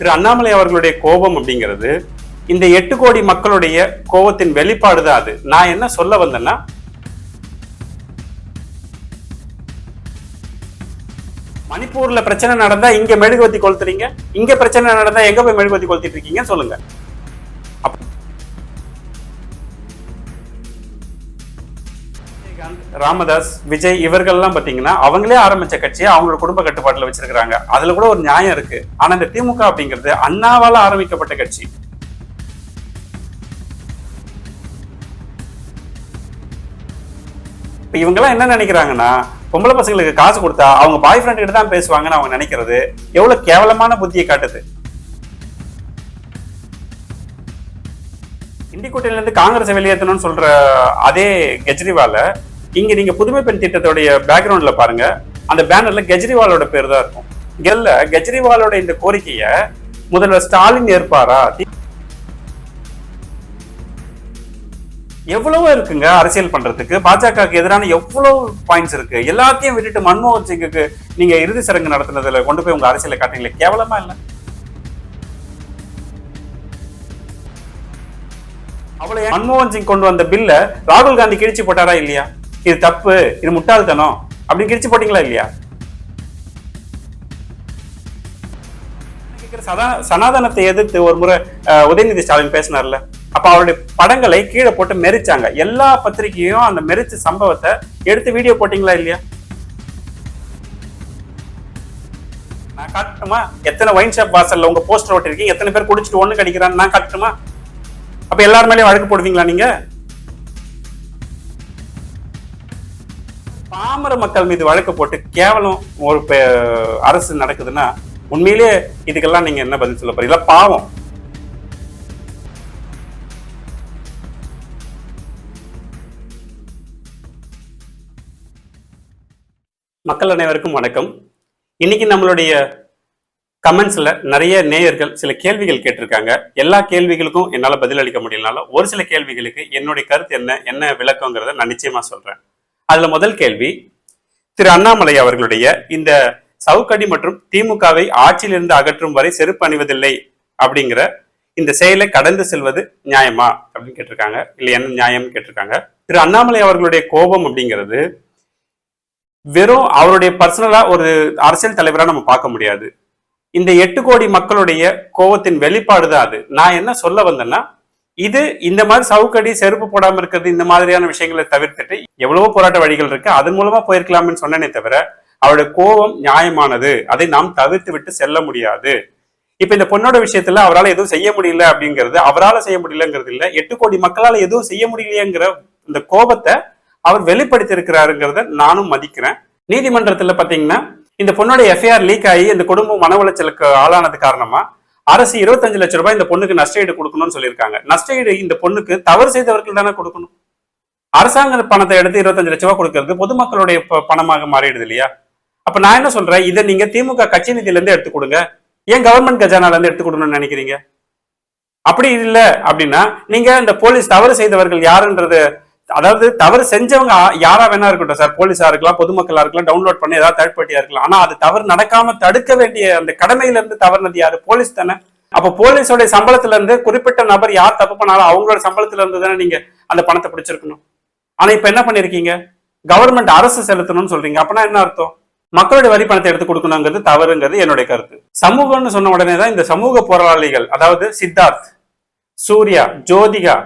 திரு அண்ணாமலை அவர்களுடைய கோபம் அப்படிங்கிறது இந்த எட்டு கோடி மக்களுடைய கோபத்தின் வெளிப்பாடு தான் அது. நான் என்ன சொல்ல வந்தேன்னா மணிப்பூர்ல பிரச்சனை நடந்தா இங்க மெழுகுவத்தி கொளுத்துறீங்க இங்க பிரச்சனை நடந்தா எங்க போய் மெழுகுவத்தி கொளுத்திட்டு இருக்கீங்க சொல்லுங்க. ராமதாஸ் விஜய் இவர்கள்லாம் பாத்தீங்கன்னா அவங்களே ஆரம்பிச்ச கட்சியை அவங்களோட குடும்ப கட்டுப்பாட்டில் வச்சிருக்காங்க அதுல கூட ஒரு நியாயம் இருக்கு. ஆனா இந்த திமுக அப்படிங்கிறது அண்ணாவால் ஆரம்பிக்கப்பட்ட கட்சி. இப்ப இவங்கெல்லாம் என்ன நினைக்கிறாங்கன்னா பொம்பளை பசங்களுக்கு காசு கொடுத்தா அவங்க பாய் ஃப்ரெண்ட் கிட்ட தான் பேசுவாங்கன்னு அவங்க நினைக்கிறது எவ்வளவு கேவலமான புத்தியை காட்டுது. இண்டிகூட்டில இருந்து காங்கிரஸ் வெளியேற்றணும்னு சொல்ற அதே கெஜ்ரிவால இங்க நீங்க புதுமை பெண் திட்டத்துடைய பேக்ரவுண்ட்ல பாருங்க. அந்த பேனர்ல கெஜ்ரிவாலோட பேர் தான் இருக்கும் கெல்ல கெஜ்ரிவாலோட இந்த கோரிக்கைய முதல்வர் ஸ்டாலின் ஏற்பாரா? எவ்வளவோ இருக்குங்க அரசியல் பண்றதுக்கு. பாஜகவுக்கு எதிரான எவ்வளவு பாயிண்ட்ஸ் இருக்கு. எல்லாத்தையும் விட்டுட்டு மன்மோகன் சிங்குக்கு நீங்க இறுதி சடங்கு நடத்துனதுல கொண்டு போய் உங்க அரசியலை காட்டுங்களே கேவலமா இல்ல? அவ்வளவு மன்மோகன் சிங் கொண்டு வந்த பில்ல ராகுல் காந்தி கிழிச்சு போட்டாரா இல்லையா? இது தப்பு இது முட்டாள்தனம் அப்படின்னு கிழிச்சு போட்டீங்களா இல்லையா? சதா சனாதனத்தை எதிர்த்து ஒரு முறை உதயநிதி ஸ்டாலின் பேசினார்ல. அப்ப அவருடைய படங்களை கீழே போட்டு மெரிச்சாங்க. எல்லா பத்திரிகையும் அந்த மெரிச்ச சம்பவத்தை எடுத்து வீடியோ போட்டீங்களா இல்லையா? நான் காட்டுமா? எத்தனை ஒயின் ஷாப் வாசல்ல உங்க போஸ்டர் ஓட்டிருக்கீங்க எத்தனை பேர் குடிச்சிட்டு ஒண்ணு கிடைக்கிறான்னு நான் காட்டுமா? அப்ப எல்லார் மேலேயும் வழக்கு போடுவீங்களா நீங்க? பாமர மக்கள் மீது வழக்கு போட்டு கேவலம் ஒரு அரசு நடக்குதுன்னா உண்மையிலேயே இதுக்கெல்லாம் நீங்க என்ன பதில் சொல்ல போறீங்களா பாவம். மக்கள் அனைவருக்கும் வணக்கம். இன்னைக்கு நம்மளுடைய கமெண்ட்ஸ்ல நிறைய நேயர்கள் சில கேள்விகள் கேட்டிருக்காங்க. எல்லா கேள்விகளுக்கும் என்னால் பதில் அளிக்க முடியலனாலும் ஒரு சில கேள்விகளுக்கு என்னுடைய கருத்து என்ன என்ன விளக்கங்கிறத நான் நிச்சயமாக சொல்கிறேன் அதுல முதல் கேள்வி திரு அண்ணாமலை அவர்களுடைய இந்த சவுக்கடி மற்றும் திமுகவை ஆட்சியிலிருந்து அகற்றும் வரை செருப்பு அணிவதில்லை அப்படிங்கிற இந்த செயலை கடந்து செல்வது நியாயமா அப்படின்னு கேட்டிருக்காங்க. இல்லை என்ன நியாயம் கேட்டிருக்காங்க. திரு அண்ணாமலை அவர்களுடைய கோபம் அப்படிங்கிறது வெறும் அவருடைய பர்சனலா ஒரு அரசியல் தலைவரா நம்ம பார்க்க முடியாது. இந்த எட்டு கோடி மக்களுடைய கோபத்தின் வெளிப்பாடு தான் அது. நான் என்ன சொல்ல வந்தேன்னா இது இந்த மாதிரி சவுக்கடி செருப்பு போடாம இருக்கிறது இந்த மாதிரியான விஷயங்களை தவிர்த்துட்டு எவ்வளவோ போராட்ட வழிகள் இருக்கு. அதன் மூலமா போயிருக்கலாம்னு சொன்னனே தவிர அவருடைய கோபம் நியாயமானது. அதை நாம் தவிர்த்து விட்டு செல்ல முடியாது. இப்ப இந்த பொண்ணோட விஷயத்துல அவரால் எதுவும் செய்ய முடியல அப்படிங்கிறது அவரால் செய்ய முடியலங்கிறது இல்ல. எட்டு கோடி மக்களால் எதுவும் செய்ய முடியலையேங்கிற இந்த கோபத்தை அவர் வெளிப்படுத்தி இருக்கிறாருங்கிறத நானும் மதிக்கிறேன். நீதிமன்றத்துல பாத்தீங்கன்னா இந்த பொண்ணோட எஃப்ஐஆர் லீக் ஆகி இந்த குடும்பம் மன உளைச்சலுக்கு ஆளானது காரணமா அரசு இருபத்தஞ்சு லட்சம் ரூபாய் இந்த பொண்ணுக்கு நஷ்டஈடு கொடுக்கணும்னு சொல்லியிருக்காங்க. நஷ்டஈடு இந்த பொண்ணுக்கு தவறு செய்தவர்கள் தானே கொடுக்கணும். அரசாங்க பணத்தை எடுத்து இருபத்தஞ்சு லட்ச ரூபாய் கொடுக்கறது பொதுமக்களுடைய பணமாக மாறிடுது இல்லையா? அப்ப நான் என்ன சொல்றேன்? இதை நீங்க திமுக கட்சி நிதியில இருந்து எடுத்து கொடுங்க. ஏன் கவர்மெண்ட் கஜானால இருந்து எடுத்து கொடுக்கணும்னு நினைக்கிறீங்க? அப்படி இல்ல அப்படின்னா நீங்க இந்த போலீஸ் தவறு செய்தவர்கள் யாருன்றது அதாவது தவறு செஞ்சவங்க யாரா வேணா இருக்கட்டும் சார் போலீஸா இருக்கலாம் பொதுமக்களா இருக்கலாம் டவுன்லோட் பண்ணி ஏதாவது தேர்ட் பார்ட்டியா இருக்கலாம். ஆனா அது தவறு நடக்காம தடுக்க வேண்டிய அந்த கடமையில இருந்து தவறுனது யாரு? போலீஸ் தானே. அப்ப போலீஸோட சம்பளத்துல இருந்து குறிப்பிட்ட நபர் யார் தப்பு பண்ணாலும் அவங்களோட சம்பளத்துல இருந்து தானே நீங்க அந்த பணத்தை பிடிச்சிருக்கணும். ஆனா இப்ப என்ன பண்ணிருக்கீங்க? கவர்மெண்ட் அரசு செலுத்தணும்னு சொல்றீங்க. அப்பனா என்ன அர்த்தம்? மக்களுடைய வரி பணத்தை எடுத்து கொடுக்கணுங்கிறது தவறுங்கிறது என்னுடைய கருத்து. சமூகம்னு சொன்ன உடனே தான் இந்த சமூக போராளிகள் அதாவது சித்தார்த் சூர்யா ஜோதிகா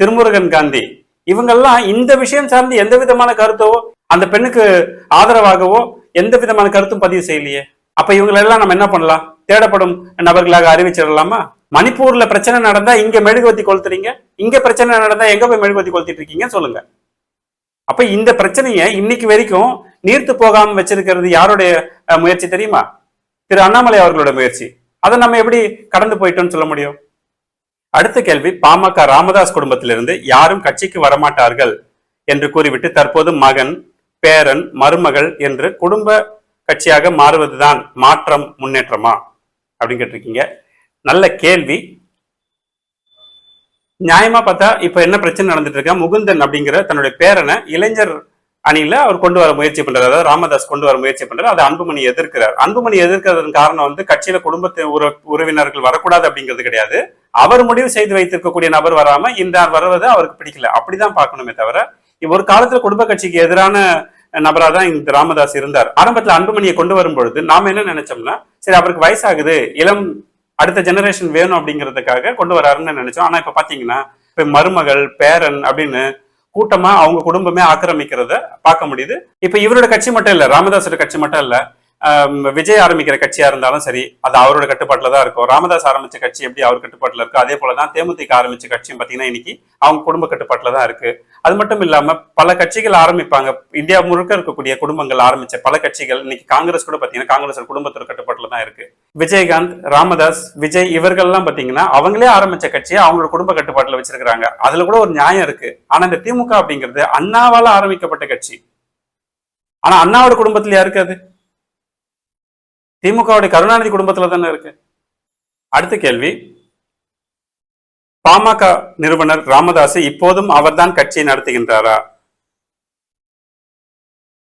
திருமுருகன் காந்தி இவங்கெல்லாம் இந்த விஷயம் சார்ந்து எந்த விதமான கருத்தோ அந்த பெண்ணுக்கு ஆதரவாகவோ எந்த விதமான கருத்தும் பதிவு செய்யலையே. அப்ப இவங்களெல்லாம் நம்ம என்ன பண்ணலாம்? தேடப்படும் நபர்களாக அறிவிச்சிடலாமா மணிப்பூர்ல பிரச்சனை நடந்தா இங்க மெழுகுவத்தி கொளுத்துறீங்க. இங்க பிரச்சனை நடந்தா எங்க போய் மெழுகுவத்தி கொளுத்திட்டு இருக்கீங்க சொல்லுங்க. அப்ப இந்த பிரச்சனையை இன்னைக்கு வரைக்கும் நீர்த்து போகாம வச்சிருக்கிறது யாருடைய முயற்சி தெரியுமா? திரு அண்ணாமலை அவர்களோட முயற்சி. அதை நம்ம எப்படி கடந்து போயிட்டோம்னு சொல்ல முடியும்? அடுத்த கேள்வி பாமக ராமதாஸ் குடும்பத்திலிருந்து யாரும் கட்சிக்கு வரமாட்டார்கள் என்று கூறிவிட்டு தற்போது மகன் பேரன் மருமகள் என்று குடும்ப கட்சியாக மாறுவதுதான் மாற்றம் முன்னேற்றமா அப்படின்னு கேட்டிருக்கீங்க. நல்ல கேள்வி. நியாயமா பார்த்தா இப்ப என்ன பிரச்சனை நடந்துட்டு இருக்கா? முகுந்தன் அப்படிங்கிற தன்னுடைய பேரனை இளைஞர் அணியில அவர் கொண்டு வர முயற்சி பண்றாரு. அதாவது ராமதாஸ் கொண்டு வர முயற்சி பண்றாரு. அதை அன்புமணி எதிர்க்கிறார். அன்புமணி எதிர்க்கிறதுக்கு காரணம் வந்து கட்சியில குடும்பத்து உற- உறவினர்கள் வரக்கூடாது அப்படிங்கிறது கிடையாது. அவர் முடிவு செய்து வைத்திருக்கக்கூடிய நபர் வராம இந்த வர்றது அவருக்கு பிடிக்கல. அப்படிதான் பார்க்கணுமே தவிர ஒரு காலத்துல குடும்ப கட்சிக்கு எதிரான நபரா தான் இந்த ராமதாஸ் இருந்தார். ஆரம்பத்துல அன்புமணியை கொண்டு வரும் பொழுது நாம என்ன நினைச்சோம்னா சரி அவருக்கு வயசாகுது இளம் அடுத்த ஜெனரேஷன் வேணும் அப்படிங்கிறதுக்காக கொண்டு வராருன்னு நினைச்சோம். ஆனா இப்ப பாத்தீங்கன்னா இப்ப மருமகள் பேரன் அப்படின்னு கூட்டமா அவங்க குடும்பமே ஆக்கிரமிக்கிறத பார்க்க முடியுது. இப்ப இவரோட கட்சி மட்டும் இல்ல ராமதாஸோட கட்சி மட்டும் இல்ல விஜய் ஆரம்பிக்கிற கட்சியா இருந்தாலும் சரி அது அவரோட கட்டுப்பாட்டுல தான் இருக்கும். ராமதாஸ் ஆரம்பிச்ச கட்சி எப்படி அவர் கட்டுப்பாட்டுல இருக்கு? அதே போலதான் தேமுதிக ஆரம்பிச்ச கட்சியும் பாத்தீங்கன்னா இன்னைக்கு அவங்க குடும்ப கட்டுப்பாட்டுல தான் இருக்கு. அது மட்டும் இல்லாம பல கட்சிகள் ஆரம்பிப்பாங்க. இந்தியா முழுக்க இருக்கக்கூடிய குடும்பங்கள் ஆரம்பிச்ச பல கட்சிகள் இன்னைக்கு காங்கிரஸ் கூட பாத்தீங்கன்னா காங்கிரஸ் குடும்பத்தோட கட்டுப்பாட்டுல தான் இருக்கு. விஜயகாந்த் ராமதாஸ் விஜய் இவர்கள்லாம் பார்த்தீங்கன்னா அவங்களே ஆரம்பிச்ச கட்சியை அவங்களோட குடும்ப கட்டுப்பாட்டில் வச்சிருக்கிறாங்க. அதுல கூட ஒரு நியாயம் இருக்கு. ஆனா இந்த திமுக அப்படிங்கிறது அண்ணாவால ஆரம்பிக்கப்பட்ட கட்சி. ஆனா அண்ணாவோட குடும்பத்துல யாருக்கு அது? திமுகவுடைய கருணாநிதி குடும்பத்துல தானே இருக்கு. அடுத்த கேள்வி. பாமக நிறுவனர் ராமதாஸ் இப்போதும் அவர்தான் கட்சியை நடத்துகின்றாரா?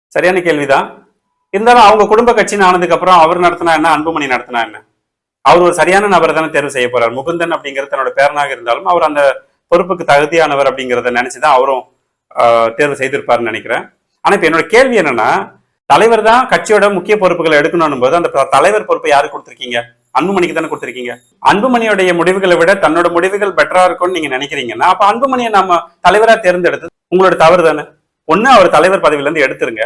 சரியான கேள்விதான். இருந்தாலும் அவங்க குடும்ப கட்சின்னு ஆனதுக்கு அப்புறம் அவர் நடத்தினா என்ன அன்புமணி நடத்தினா என்ன? அவர் ஒரு சரியான நபரை தானே தேர்வு செய்ய போறார். முகுந்தன் அப்படிங்கிறது தன்னோட பேரனாக இருந்தாலும் அவர் அந்த பொறுப்புக்கு தகுதியானவர் அப்படிங்கிறத நினைச்சுதான் அவரும் ஆஹ், தேர்வு செய்திருப்பாருன்னு நினைக்கிறேன். ஆனா இப்ப என்னோட கேள்வி என்னன்னா தலைவர் தான் கட்சியோட முக்கிய பொறுப்புகளை எடுக்கணும் போது அந்த தலைவர் பொறுப்பை யாருக்கு கொடுத்துருக்கீங்க? அன்புமணிக்கு தானே கொடுத்துருக்கீங்க. அன்புமணியோடைய முடிவுகளை விட தன்னோட முடிவுகள் பெட்டரா இருக்கும்னு நீங்க நினைக்கிறீங்கன்னா அப்ப அன்புமணியை நம்ம தலைவரா தேர்ந்தெடுத்து உங்களோட தவறு தானே? ஒண்ணு அவர் தலைவர் பதவியில இருந்து எடுத்துருங்க.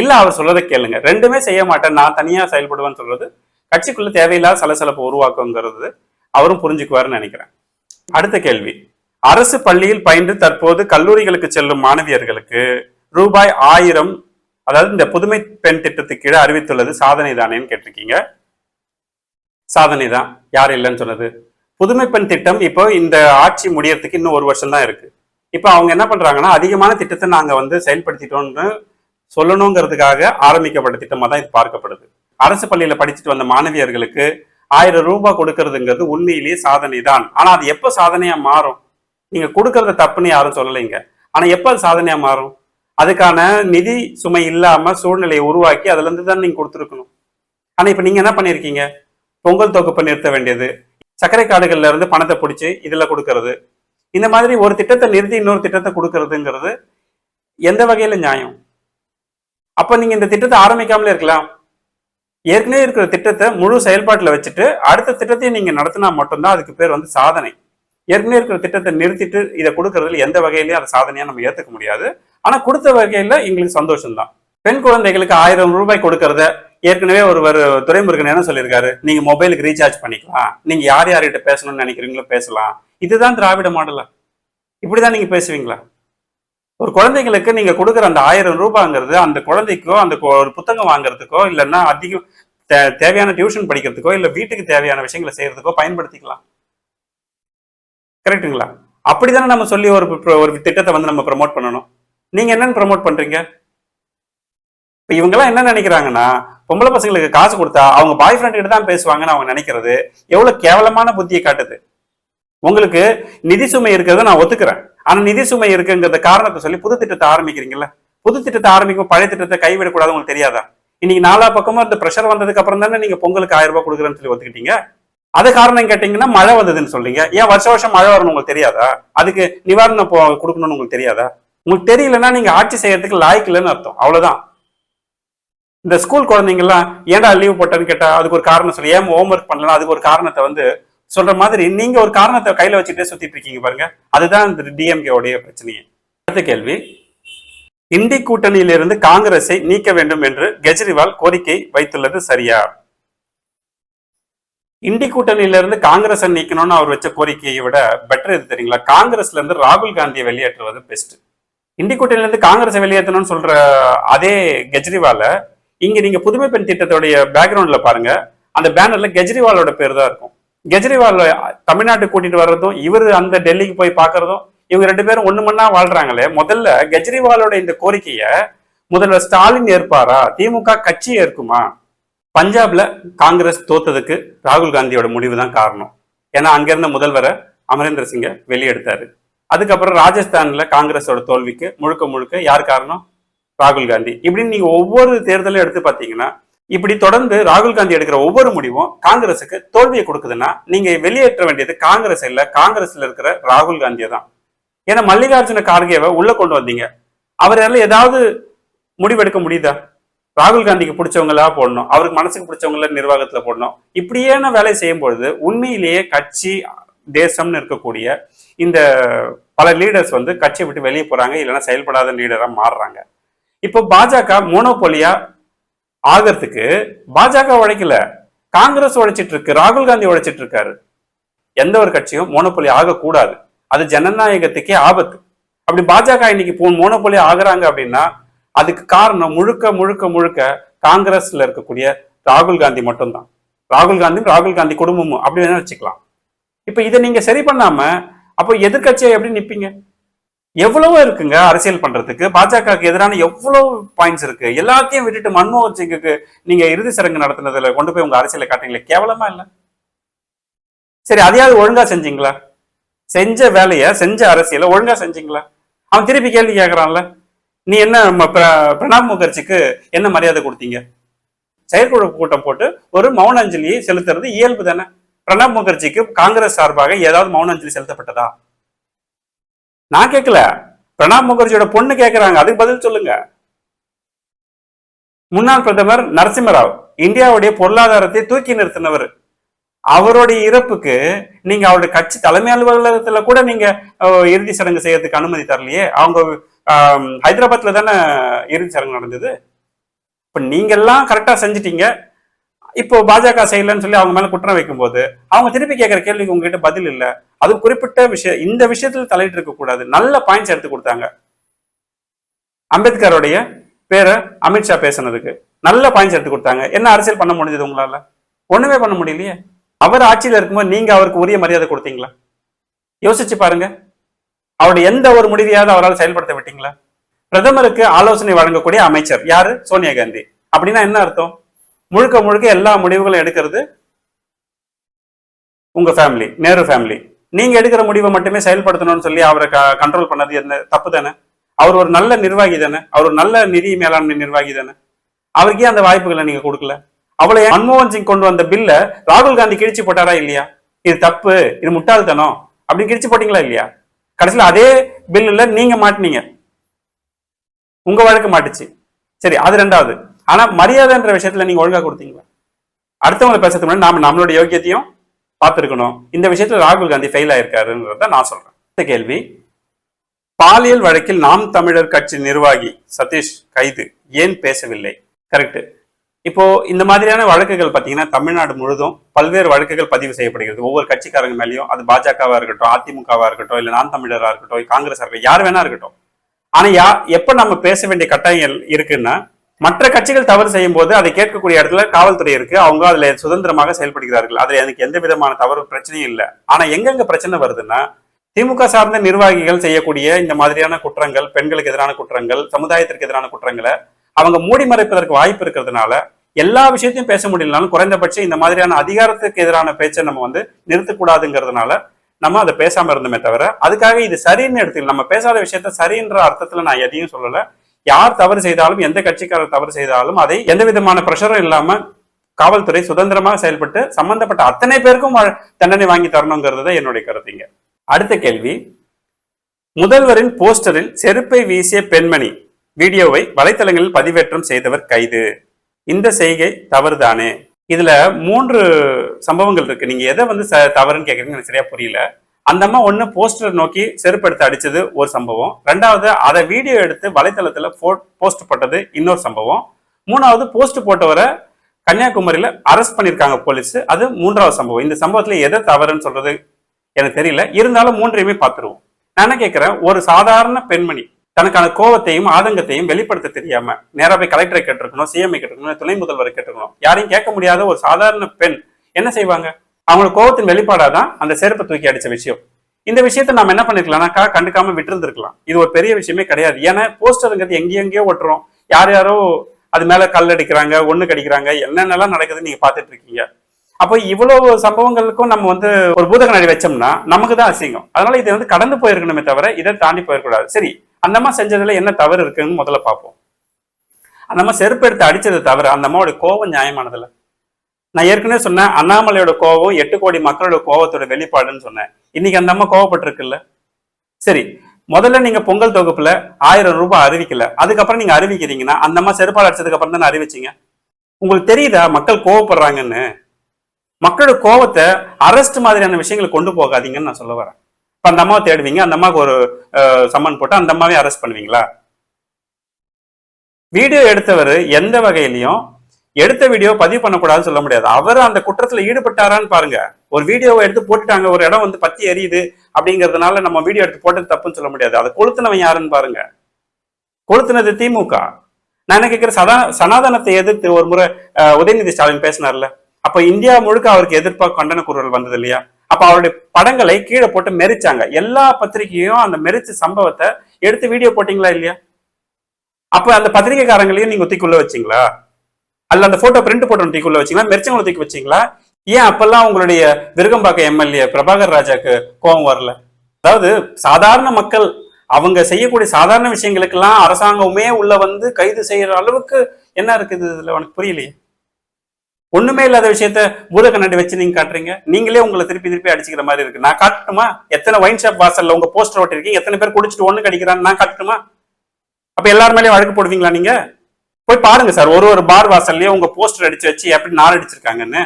இல்ல அவர் சொல்றதை கேளுங்க. ரெண்டுமே செய்ய மாட்டேன். நான் தனியா செயல்படுவேன்னு சொல்றது கட்சிக்குள்ள தேவையில்லாத சலசலப்பு உருவாக்குங்கிறது அவரும் புரிஞ்சுக்குவாருன்னு நினைக்கிறேன். அடுத்த கேள்வி. அரசு பள்ளியில் பயின்று தற்போது கல்லூரிகளுக்கு செல்லும் மாணவியர்களுக்கு ரூபாய் ஆயிரம் அதாவது இந்த புதுமை பெண் திட்டத்துக்கு கீழே அறிவித்துள்ளது சாதனை தானேன்னு கேட்டிருக்கீங்க. சாதனை தான். யார் இல்லைன்னு சொன்னது? புதுமை பெண் திட்டம் இப்போ இந்த ஆட்சி முடியறதுக்கு இன்னும் ஒரு வருஷம் தான் இருக்கு. இப்போ அவங்க என்ன பண்றாங்கன்னா அதிகமான திட்டத்தை நாங்க வந்து செயல்படுத்திட்டோம்னு சொல்லணுங்கிறதுக்காக ஆரம்பிக்கப்பட்ட திட்டமா தான் இது பார்க்கப்படுது. அரசு பள்ளியில படிச்சுட்டு வந்த மாணவியர்களுக்கு ஆயிரம் ரூபாய் கொடுக்கறதுங்கிறது உண்மையிலேயே சாதனை தான் ஆனா அது எப்போ சாதனையா மாறும்? நீங்க கொடுக்கறது தப்புன்னு யாரும் சொல்லலைங்க. ஆனால் எப்போ அது சாதனையா மாறும்? அதுக்கான நிதி சுமை இல்லாம சூழ்நிலையை உருவாக்கி அதுலேருந்து தான் நீங்கள் கொடுத்துருக்கணும். ஆனால் இப்போ நீங்க என்ன பண்ணிருக்கீங்க? பொங்கல் தொகுப்பு நிறுத்த வேண்டியது. சர்க்கரை காடுகள்ல இருந்து பணத்தை பிடிச்சி இதுல கொடுக்கறது. இந்த மாதிரி ஒரு திட்டத்தை நிறுத்தி இன்னொரு திட்டத்தை கொடுக்கறதுங்கிறது எந்த வகையில் நியாயம். அப்ப நீங்க இந்த திட்டத்தை ஆரம்பிக்காமலே இருக்கலாம். ஏற்கனவே இருக்கிற திட்டத்தை முழு செயல்பாட்டில் வச்சுட்டு அடுத்த திட்டத்தையும் நீங்க நடத்தினா மட்டும்தான் அதுக்கு பேர் வந்து சாதனை. ஏற்கனவே இருக்கிற திட்டத்தை நிறுத்திட்டு இதை கொடுக்கறதுல எந்த வகையிலையும் அதை சாதனையா நம்ம ஏத்துக்க முடியாது. ஆனா கொடுத்த வகையில எங்களுக்கு சந்தோஷம்தான். பெண் குழந்தைகளுக்கு ஆயிரம் ரூபாய் கொடுக்கறத ஏற்கனவே ஒருவர் துறைமுருகன் என்ன சொல்லியிருக்காரு? நீங்க மொபைலுக்கு ரீசார்ஜ் பண்ணிக்கலாம். நீங்க யார் யார்கிட்ட பேசணும்னு நினைக்கிறீங்களோ பேசலாம். இதுதான் திராவிட மாடலா? இப்படிதான் நீங்க பேசுவீங்களா? ஒரு குழந்தைங்களுக்கு நீங்க கொடுக்குற அந்த ஆயிரம் ரூபாங்கிறது அந்த குழந்தைக்கோ அந்த ஒரு புத்தகம் வாங்குறதுக்கோ இல்லைன்னா அதிகம் தே- தேவையான டியூஷன் படிக்கிறதுக்கோ இல்ல வீட்டுக்கு தேவையான விஷயங்களை செய்யறதுக்கோ பயன்படுத்திக்கலாம். கரெக்ட்டுங்களா? அப்படிதானே நம்ம சொல்லி ஒரு ஒரு திட்டத்தை வந்து நம்ம ப்ரமோட் பண்ணணும். நீங்க என்னன்னு ப்ரமோட் பண்றீங்க? இப்ப இவங்கெல்லாம் என்ன நினைக்கிறாங்கன்னா பொம்பளை பசங்களுக்கு காசு கொடுத்தா அவங்க பாய் ஃப்ரெண்ட் கிட்ட தான் பேசுவாங்கன்னு அவங்க நினைக்கிறது எவ்வளவு கேவலமான புத்தியை காட்டுது. உங்களுக்கு நிதி சுமை இருக்கிறத நான் ஒத்துக்கிறேன். ஆனா நிதி சுமை இருக்குங்கிறத காரணத்தை சொல்லி புது திட்டத்தை ஆரம்பிக்கிறீங்கல்ல? புது திட்டத்தை ஆரம்பிக்கும் பழைய திட்டத்தை கைவிடக்கூடாது உங்களுக்கு தெரியாதா? இன்னைக்கு நாலா பக்கமும் அந்த ப்ரெஷர் வந்ததுக்கு அப்புறம் தானே நீங்க பொங்கலுக்கு ஆயிரம் ரூபாய் கொடுக்குறேன்னு சொல்லி ஒத்துக்கிட்டீங்க. அது காரணம் கேட்டீங்கன்னா மழை வந்ததுன்னு சொல்றீங்க. ஏன் வருஷ வருஷம் மழை வரணும் உங்களுக்கு தெரியாதா? அதுக்கு நிவாரணம் கொடுக்கணும்னு உங்களுக்கு தெரியாதா? உங்களுக்கு தெரியலன்னா நீங்க ஆட்சி செய்யறதுக்கு லாய்க்கு இல்லைன்னு அர்த்தம். அவ்வளவுதான். இந்த ஸ்கூல் குழந்தைங்கலாம் ஏன்டா லீவ் போட்டேன்னு கேட்டா அதுக்கு ஒரு காரணம் சொல்லி. ஏன் ஹோம்ஒர்க் பண்ணலாம் அதுக்கு ஒரு காரணத்தை வந்து சொல்ற மாதிரி நீங்க ஒரு காரணத்தை கையில வச்சுட்டே சுத்திட்டு இருக்கீங்க பாருங்க. அதுதான் இந்த டிஎம்கே உடைய பிரச்சனையே. அடுத்த கேள்வி. இண்டி கூட்டணியிலிருந்து காங்கிரஸை நீக்க வேண்டும் என்று கெஜ்ரிவால் கோரிக்கை வைத்துள்ளது சரியா? இண்டி கூட்டணியிலிருந்து காங்கிரஸை நீக்கணும்னு அவர் வச்ச கோரிக்கையை விட பெட்டர் எது தெரியுங்களா? காங்கிரஸ்ல இருந்து ராகுல் காந்தியை வெளியேற்றுவது பெஸ்ட் இண்டி கூட்டணியிலிருந்து காங்கிரஸை வெளியேற்றணும்னு சொல்ற அதே கெஜ்ரிவால இங்க நீங்க புதுமை பெண் திட்டத்துடைய பேக்ரவுண்ட்ல பாருங்க. அந்த பேனர்ல கெஜ்ரிவாலோட பேர் தான் இருக்கும். கெஜ்ரிவால் தமிழ்நாட்டுக்கு கூட்டிட்டு வர்றதும் இவர் அந்த டெல்லிக்கு போய் பார்க்கறதும் இவங்க ரெண்டு பேரும் ஒண்ணு மண்ணா வாழ்றாங்களே. முதல்ல கெஜ்ரிவாலோட இந்த கோரிக்கைய முதல்வர் ஸ்டாலின் ஏற்பாரா? திமுக கட்சி ஏற்குமா? பஞ்சாப்ல காங்கிரஸ் தோத்ததுக்கு ராகுல் காந்தியோட முடிவு தான் காரணம். ஏன்னா அங்கிருந்த முதல்வரை அமரேந்திர சிங்கை வெளியெடுத்தாரு. அதுக்கப்புறம் ராஜஸ்தான்ல காங்கிரஸோட தோல்விக்கு முழுக்க முழுக்க யார் காரணம்? ராகுல் காந்தி. இப்படின்னு நீங்க ஒவ்வொரு தேர்தலும் எடுத்து பார்த்தீங்கன்னா இப்படி தொடர்ந்து ராகுல் காந்தி எடுக்கிற ஒவ்வொரு முடிவும் காங்கிரஸுக்கு தோல்வியை கொடுக்குதுன்னா நீங்க வெளியேற்ற வேண்டியது காங்கிரஸ் இல்ல காங்கிரஸ்ல இருக்கிற ராகுல் காந்தியை தான். ஏன்னா மல்லிகார்ஜுன கார்கேவை உள்ள கொண்டு வந்தீங்க. அவரால் ஏதாவது முடிவெடுக்க முடியுதா? ராகுல் காந்திக்கு பிடிச்சவங்களா போடணும். அவருக்கு மனசுக்கு பிடிச்சவங்கள நிர்வாகத்துல போடணும். இப்படியான வேலையை செய்யும் பொழுது உண்மையிலேயே கட்சி தேசம்னு இருக்கக்கூடிய இந்த பல லீடர்ஸ் வந்து கட்சியை விட்டு வெளியே போறாங்க இல்லைன்னா செயல்படாத லீடரா மாறுறாங்க. இப்போ பாஜக மோனோபோலியா ஆகிறதுக்கு பாஜக உழைக்கல. காங்கிரஸ் உழைச்சிட்டு இருக்கு ராகுல் காந்தி உழைச்சிட்டு இருக்காரு எந்த ஒரு கட்சியும் மோனப்பொலி ஆகக்கூடாது. அது ஜனநாயகத்துக்கே ஆபத்து. அப்படி பாஜக இன்னைக்கு போ மோனப்பொலி ஆகுறாங்க அப்படின்னா அதுக்கு காரணம் முழுக்க முழுக்க முழுக்க காங்கிரஸ்ல இருக்கக்கூடிய ராகுல் காந்தி மட்டும்தான். ராகுல் காந்தியும் ராகுல் காந்தி குடும்பமும் அப்படி வேணா வச்சுக்கலாம். இப்ப இதை நீங்க சரி பண்ணாம அப்போ எதிர்கட்சியை எப்படி நிப்பீங்க? எவ்வளவோ இருக்குங்க அரசியல் பண்றதுக்கு. பாஜகவுக்கு எதிரான எவ்வளவு பாயிண்ட்ஸ் இருக்கு. எல்லாத்தையும் விட்டுட்டு மன்மோகன் சிங்குக்கு நீங்க இறுதி சடங்கு நடத்துனதுல கொண்டு போய் உங்க அரசியலை காட்டுங்களே கேவலமா இல்ல? சரி அதையாவது ஒழுங்கா செஞ்சீங்களா? செஞ்ச வேலைய செஞ்ச அரசியலை ஒழுங்கா செஞ்சீங்களா? அவன் திருப்பி கேள்வி கேட்கறான்ல நீ என்ன பிரணாப் முகர்ஜிக்கு என்ன மரியாதை கொடுத்தீங்க? செயற்குழு கூட்டம் போட்டு ஒரு மௌனாஞ்சலியை செலுத்துறது இயல்பு தானே. பிரணாப் முகர்ஜிக்கு காங்கிரஸ் சார்பாக ஏதாவது மௌன அஞ்சலி செலுத்தப்பட்டதா? நான் கேட்கல பிரணாப் முகர்ஜியோட பொண்ணு கேட்கிறாங்க அதுக்கு பதில் சொல்லுங்க. முன்னாள் பிரதமர் நரசிம்மராவ் இந்தியாவுடைய பொருளாதாரத்தை தூக்கி நிறுத்தினவர். அவருடைய இறப்புக்கு நீங்க அவருடைய கட்சி தலைமை அலுவலகத்துல கூட நீங்க இறுதி சடங்கு செய்யறதுக்கு அனுமதி தரலையே. அவங்க ஹைதராபாத்ல தானே இறுதி சடங்கு நடந்தது. இப்ப நீங்க எல்லாம் கரெக்டா செஞ்சிட்டீங்க. இப்போ பாஜக செய்யலன்னு சொல்லி அவங்க மேல குற்றம் வைக்கும்போது அவங்க திருப்பி கேட்கிற கேள்விக்கு உங்ககிட்ட பதில் இல்ல. அது குறிப்பிட்ட விஷயம் இந்த விஷயத்துல தலையிட்டு இருக்க கூடாது. நல்ல பாயிண்ட்ஸ் எடுத்து கொடுத்தாங்க. அம்பேத்கருடைய பேரை அமித்ஷா பேசுனதுக்கு நல்ல பாயிண்ட்ஸ் எடுத்து கொடுத்தாங்க. என்ன அரசியல் பண்ண முடிஞ்சது உங்களால? ஒண்ணுமே பண்ண முடியலையே. அவர் ஆட்சியில இருக்கும்போது நீங்க அவருக்கு உரிய மரியாதை கொடுத்தீங்களா? யோசிச்சு பாருங்க. அவருடைய எந்த ஒரு முடிவையாவது அவரால் செயல்படுத்த விட்டீங்களா? பிரதமருக்கு ஆலோசனை வழங்கக்கூடிய அமைச்சர் யாரு? சோனியா காந்தி. அப்படின்னா என்ன அர்த்தம்? முழுக்க முழுக்க எல்லா முடிவுகளும் எடுக்கிறது உங்க ஃபேமிலி நேரு ஃபேமிலி நீங்க எடுக்கிற முடிவை மட்டுமே செயல்படுத்தணும்னு சொல்லி அவரை கண்ட்ரோல் பண்ணது என்ன? தப்பு தானே? அவர் ஒரு நல்ல நிர்வாகி தானே? அவர் ஒரு நல்ல நிதி மேலாண்மை நிர்வாகி தானே? அவருக்கே அந்த வாய்ப்புகளை நீங்க கொடுக்கல. அவளை மன்மோகன் சிங் கொண்டு வந்த பில்ல ராகுல் காந்தி கிழிச்சு போட்டாரா இல்லையா? இது தப்பு இது முட்டாள்தனம் அப்படின்னு கிழிச்சு போட்டீங்களா இல்லையா? கடைசியில் அதே பில்லுல நீங்க மாட்டினீங்க. உங்க வழக்கு மாட்டுச்சு. சரி அது ரெண்டாவது. ஆனா மரியாதைன்ற விஷயத்துல நீங்க ஒழுங்கா கொடுத்தீங்களா அடுத்தவங்களை பேசுறதுக்கு முன்னாடி நாம நம்மளோட யோக்கியத்தையும் பார்த்திருக்கணும். இந்த விஷயத்துல ராகுல் காந்தி ஃபெயில் ஆயிருக்காருன்றத நான் சொல்றேன். அடுத்த கேள்வி. பாலியல் வழக்கில் நாம் தமிழர் கட்சி நிர்வாகி சதீஷ் கைது ஏன் பேசவில்லை? கரெக்ட் இப்போ இந்த மாதிரியான வழக்குகள் பார்த்தீங்கன்னா தமிழ்நாடு முழுதும் பல்வேறு வழக்குகள் பதிவு செய்யப்படுகிறது. ஒவ்வொரு கட்சிக்காரங்க மேலேயும் அது பாஜகவா இருக்கட்டும் அதிமுகவா இருக்கட்டும் இல்ல நான் தமிழரா இருக்கட்டும் காங்கிரஸ் இருக்கட்டும் யார் வேணா இருக்கட்டும். ஆனா யா எப்ப நம்ம பேச வேண்டிய கட்டாயம் இருக்குன்னா மற்ற கட்சிகள் தவறு செய்யும் போது அதை கேட்கக்கூடிய இடத்துல காவல்துறை இருக்கு. அவங்க அதுல சுதந்திரமாக செயல்படுகிறார்கள். அதுல எனக்கு எந்த விதமான தவறு பிரச்சனையும் இல்லை. ஆனா எங்கெங்க பிரச்சனை வருதுன்னா திமுக சார்ந்த நிர்வாகிகள் செய்யக்கூடிய இந்த மாதிரியான குற்றங்கள் பெண்களுக்கு எதிரான குற்றங்கள் சமுதாயத்திற்கு எதிரான குற்றங்களை அவங்க மூடி மறைப்பதற்கு வாய்ப்பு இருக்கிறதுனால எல்லா விஷயத்தையும் பேச முடியலனாலும் குறைந்தபட்சம் இந்த மாதிரியான அதிகாரத்துக்கு எதிரான பேச்சை நம்ம வந்து நிறுத்தக்கூடாதுங்கிறதுனால நம்ம அதை பேசாம இருந்தோமே தவிர அதுக்காக இது சரின்னு எடுத்துக்கல. நம்ம பேசாத விஷயத்த சரின்ற அர்த்தத்துல நான் எதையும் சொல்லலை. யார் தவறு செய்தாலும் எந்த கட்சிக்காரர் தவறு செய்தாலும் அதை எந்த விதமான ப்ரெஷரும் இல்லாம காவல்துறை சுதந்திரமாக செயல்பட்டு சம்பந்தப்பட்ட அத்தனை பேருக்கும் தண்டனை வாங்கி தரணுங்கிறது தான் என்னுடைய கருத்துங்க அடுத்த கேள்வி. முதல்வரின் போஸ்டரில் செருப்பை வீசிய பெண்மணி வீடியோவை வலைத்தளங்களில் பதிவேற்றம் செய்தவர் கைது. இந்த செய்கை தவறுதானே? இதுல மூன்று சம்பவங்கள் இருக்கு. நீங்க எதை வந்து ச- தவறுன்னு கேக்குறீங்க எனக்கு சரியா புரியல. அந்த அம்மா ஒன்று போஸ்டர் நோக்கி செருப்பு எடுத்து அடிச்சது ஒரு சம்பவம். ரெண்டாவது அதை வீடியோ எடுத்து வலைத்தளத்தில் போஸ்ட் போட்டது இன்னொரு சம்பவம். மூணாவது போஸ்ட் போட்டவரை கன்னியாகுமரியில் அரெஸ்ட் பண்ணியிருக்காங்க போலீஸ் அது மூன்றாவது சம்பவம். இந்த சம்பவத்தில் எதை தவறுன்னு சொல்றது எனக்கு தெரியல. இருந்தாலும் மூன்றையுமே பார்த்துருவோம். நான் என்ன கேட்குறேன்? ஒரு சாதாரண பெண்மணி தனக்கான கோவத்தையும் ஆதங்கத்தையும் வெளிப்படுத்த தெரியாம நேராக போய் கலெக்டரை கேட்டிருக்கணும் சிஎம்ஐ கேட்டிருக்கணும் துணை முதல்வரை கேட்டிருக்கணும் யாரையும் கேட்க முடியாத ஒரு சாதாரண பெண் என்ன செய்வாங்க? அவங்களோட கோவத்தின் வெளிப்பாடாதான் அந்த செருப்பை தூக்கி அடிச்ச விஷயம். இந்த விஷயத்த நம்ம என்ன பண்ணிருக்கலாம்னாக்கா கண்டுக்காம விட்டுருந்துருக்கலாம். இது ஒரு பெரிய விஷயமே கிடையாது. ஏன்னா போஸ்டருங்கிறது எங்கேயோ எங்கேயோ ஒட்டுறோம். யார் யாரோ அது மேல கல் அடிக்கிறாங்க ஒண்ணு கடிக்கிறாங்க என்னென்னலாம் நடக்குதுன்னு நீங்க பாத்துட்டு இருக்கீங்க. அப்போ இவ்வளவு சம்பவங்களுக்கும் நம்ம வந்து ஒரு பூத கண்ணாடி வச்சோம்னா நமக்கு தான் அசிங்கம். அதனால இதை வந்து கடந்து போயிருக்கணுமே தவிர இதை தாண்டி போயிடக்கூடாது சரி அந்த அம்மா செஞ்சதுல என்ன தவறு இருக்குன்னு முதல்ல பார்ப்போம். அந்த அம்மா செருப்பு எடுத்து அடிச்சதை தவிர அந்த அம்மாவோட கோபம் நியாயமானதில்லை. நான் ஏற்கனவே சொன்னேன் அண்ணாமலையோட கோபம் எட்டு கோடி மக்களோட கோபத்தோட வெளிப்பாடுன்னு சொன்னேன். இன்னைக்கு அந்த அம்மா கோவப்பட்டிருக்குல்ல? சரி முதல்ல நீங்க பொங்கல் தொகுப்புல ஆயிரம் ரூபாய் அறிவிக்கல. அதுக்கப்புறம் நீங்க அறிவிக்கிறீங்கன்னா அந்த அம்மா செருப்பால் அடிச்சதுக்கு அப்புறம் தானே அறிவிச்சிங்க? உங்களுக்கு தெரியுதா மக்கள் கோவப்படுறாங்கன்னு? மக்களோட கோவத்தை அரெஸ்ட் மாதிரியான விஷயங்களை கொண்டு போகாதீங்கன்னு நான் சொல்ல வரேன். இப்ப அந்த அம்மாவை தேடுவீங்க அந்த அம்மாவுக்கு ஒரு சம்மன் போட்டு அந்த அம்மாவே அரெஸ்ட் பண்ணுவீங்களா? வீடியோ எடுத்தவர் எந்த வகையிலையும் எடுத்த வீடியோ பதிவு பண்ணக்கூடாதுன்னு சொல்ல முடியாது. அவர் அந்த குற்றத்துல ஈடுபட்டாரான்னு பாருங்க. ஒரு வீடியோவை எடுத்து போட்டுட்டாங்க. ஒரு இடம் வந்து பத்தி எரியுது அப்படிங்கறதுனால நம்ம வீடியோ எடுத்து போட்டது தப்புன்னு சொல்ல முடியாது. அதை கொளுத்துனவன் யாருன்னு பாருங்க. கொளுத்துனது திமுக. நான் என்ன கேட்கிறேன் சதா சனாதனத்தை எதிர்த்து ஒரு முறை உதயநிதி ஸ்டாலின் பேசினார்ல. அப்ப இந்தியா முழுக்க அவருக்கு எதிர்ப்பா கண்டன குரல் வந்தது இல்லையா? அப்ப அவருடைய படங்களை கீழே போட்டு மெரிச்சாங்க. எல்லா பத்திரிகையும் அந்த மெரிச்ச சம்பவத்தை எடுத்து வீடியோ போட்டீங்களா இல்லையா? அப்ப அந்த பத்திரிகைக்காரங்களையும் நீங்க ஒத்திக்குள்ள வச்சீங்களா? அல்ல அந்த போட்டோ பிரிண்ட் போட்டோ தூக்கிக்குள்ள வச்சிங்களா? மெரிச்சவங்களை தூக்கி வச்சிங்களா? ஏன் அப்பெல்லாம் உங்களுடைய விருகம்பாக்கம் எம்எல்ஏ பிரபாகர் ராஜாக்கு கோபம் வரல? அதாவது சாதாரண மக்கள் அவங்க செய்யக்கூடிய சாதாரண விஷயங்களுக்கெல்லாம் அரசாங்கமே உள்ள வந்து கைது செய்யற அளவுக்கு என்ன இருக்குது இதுல? உனக்கு புரியலையே? ஒண்ணுமே இல்லாத விஷயத்த பூத கண்ணாடி வச்சு நீங்க காட்டுறீங்க. நீங்களே உங்களை திருப்பி திருப்பி அடிச்சுக்கிற மாதிரி இருக்கு. நான் காட்டணுமா? எத்தனை ஒயின் ஷாப் வாசல்ல உங்க போஸ்டர் ஓட்டிருக்கீங்க எத்தனை பேர் குடிச்சிட்டு ஒண்ணு கடிக்கிறான்னு நான் காட்டணுமா? அப்ப எல்லார் வழக்கு போடுவீங்களா நீங்க? போய் பாருங்க சார் ஒரு ஒரு பார் வாசல்லயே உங்க போஸ்டர் அடிச்சு வச்சு எப்படி நாள் அடிச்சிருக்காங்கன்னு.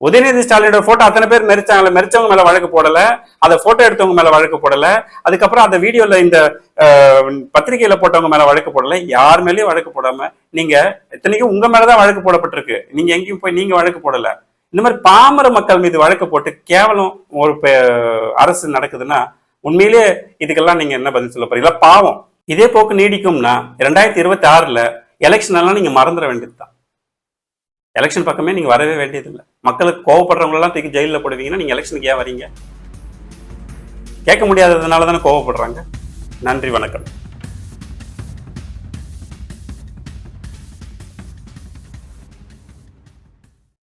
உதயநிதி ஸ்டாலினோட போட்டோ அத்தனை பேர் மெரிச்சாங்களே மெரிச்சவங்க மேல வழக்கு போடல அதை போட்டோ எடுத்தவங்க மேல வழக்கு போடல அதுக்கப்புறம் அந்த வீடியோல இந்த பத்திரிகையில போட்டவங்க மேல வழக்கு போடல யார் மேலயும் வழக்கு போடாம நீங்க இத்தனைக்கும் உங்க மேலதான் வழக்கு போடப்பட்டிருக்கு. நீங்க எங்கேயும் போய் நீங்க வழக்கு போடல. இந்த மாதிரி பாமர மக்கள் மீது வழக்கு போட்டு கேவலம் ஒரு அரசு நடக்குதுன்னா உண்மையிலேயே இதுக்கெல்லாம் நீங்க என்ன பதில் சொல்ல போறீங்களா பாவம். இதே போக்கு நீடிக்கும்னா ரெண்டாயிரத்தி இருபத்தி ஆறில் எலெக்ஷன் எல்லாம் நீங்கள் மறந்துட வேண்டியதுதான். எலெக்ஷன் பக்கமே நீங்கள் வரவே வேண்டியதில்லை. மக்களுக்கு கோவப்படுறவங்களெல்லாம் தூக்கி ஜெயிலில் போடுவீங்கன்னா நீங்கள் எலெக்ஷனுக்கு ஏன் வரீங்க? கேட்க முடியாததுனால தானே கோவப்படுறாங்க? நன்றி வணக்கம்.